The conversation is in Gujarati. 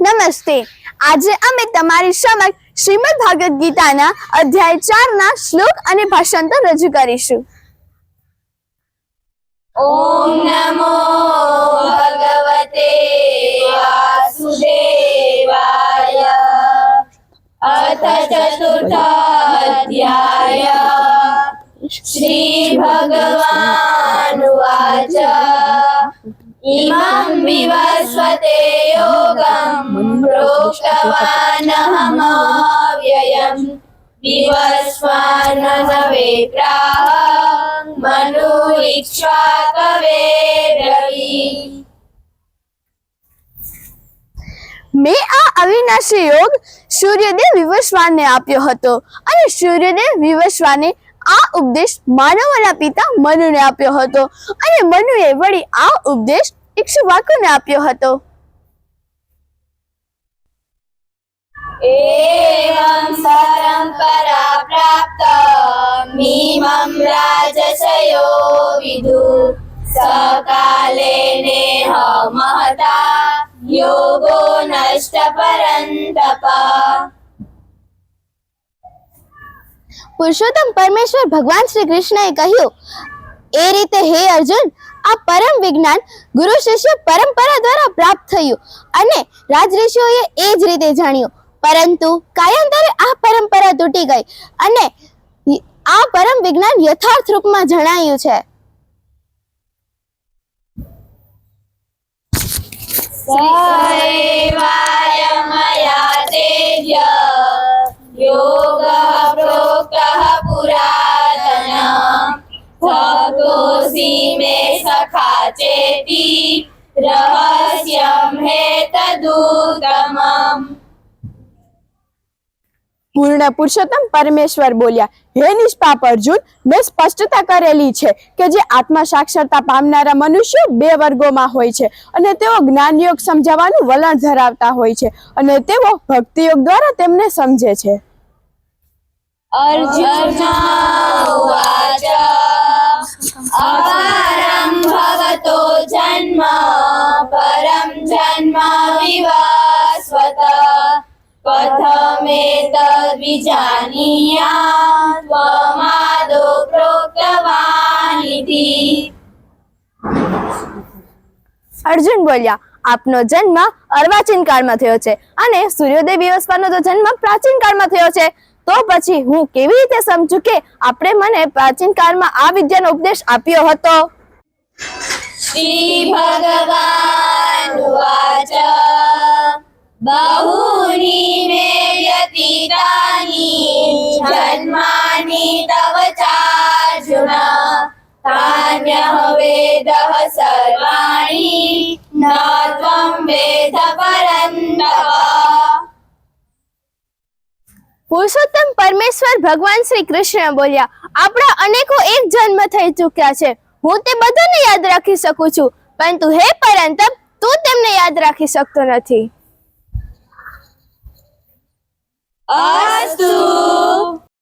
નમસ્તે. આજે અમે તમારી સમક્ષ શ્રીમદ ભાગવત ગીતાના અધ્યાય ચાર ના શ્લોક અને ભાષાંતર રજૂ કરીશું. શ્રી ભગવાન વાચ ઇમં વિવસ્વતે યોગં પ્રોક્તવાનહમ વિવસ્વાન નવે પ્રાહ મનુ ઇચ્છા કવે રવિ મેં આ અવિનાશી યોગ સૂર્યદેવ વિવસ્વાને આપ્યો હતો અને સૂર્યદેવ વિવસ્વાને આ ઉપદેશ માનવોના પિતા મનુને આપ્યો હતો અને મનુએ વળી આ ઉપદેશ ઇક્ષુવાકુને આપ્યો હતો एवं परम्परा प्राप्त मीमं राजसयो विदु सकाले नेह महता योगो नष्ट परन्तप પુરુષોત્તમ પરમેશ્વર ભગવાન શ્રી કૃષ્ણએ કહ્યું, એ રીતે હે અર્જુન, આ પરમ વિજ્ઞાન ગુરુ શિષ્ય પરંપરા દ્વારા પ્રાપ્ત થયું અને રાજઋષિઓએ એ જ રીતે જાણ્યું. પરંતુ કાયંતરે આ પરંપરા તૂટી ગઈ અને આ પરમ વિજ્ઞાન યથાર્થ રૂપમાં જણાયું છે. સૈવા भक्तोऽसि मे सखा चेति रहस्यं हेतदुत्तमम् પૂર્ણ પુરુષોત્તમ પરમેશ્વર બોલ્યા હે નિષ્પાપ અર્જુન મેં સ્પષ્ટતા કરેલી છે કે જે આત્મા સાક્ષરતા પામનારા મનુષ્યો બે વર્ગોમાં હોય છે અને તેઓ જ્ઞાન યોગ સમજાવવાનું વલણ ધરાવતા હોય છે અને તેઓ ભક્તિ યોગ દ્વારા તેમને સમજે છે अर्जुन कथमेतद्विजानीयात् त्वमादौ प्रोक्तवानिति અર્જુન બોલ્યા આપનો જન્મ અર્વાચીન કાળમાં થયો છે અને સૂર્યોદય દિવસનો તો જન્મ પ્રાચીન કાળમાં થયો છે તો પછી હું કેવી રીતે સમજુ કે આપણે મને પ્રાચીન કાળમાં આ વિદ્યાનો ઉપદેશ આપ્યો હતો श्रीभगवानुवाच बहूनि જન્માની તવ ચાર તાન્ય વેદ સર્વાણી ન વેદ પરંતપ પુરુષોત્તમ પરમેશ્વર ભગવાન શ્રી કૃષ્ણ બોલ્યા આપણા અનેકો એક જન્મ થઈ ચુક્યા છે. હું તે બધાને યાદ રાખી શકું છું. પરંતુ હે પરંતપ, તું તેમને યાદ રાખી શકતો નથી. us too!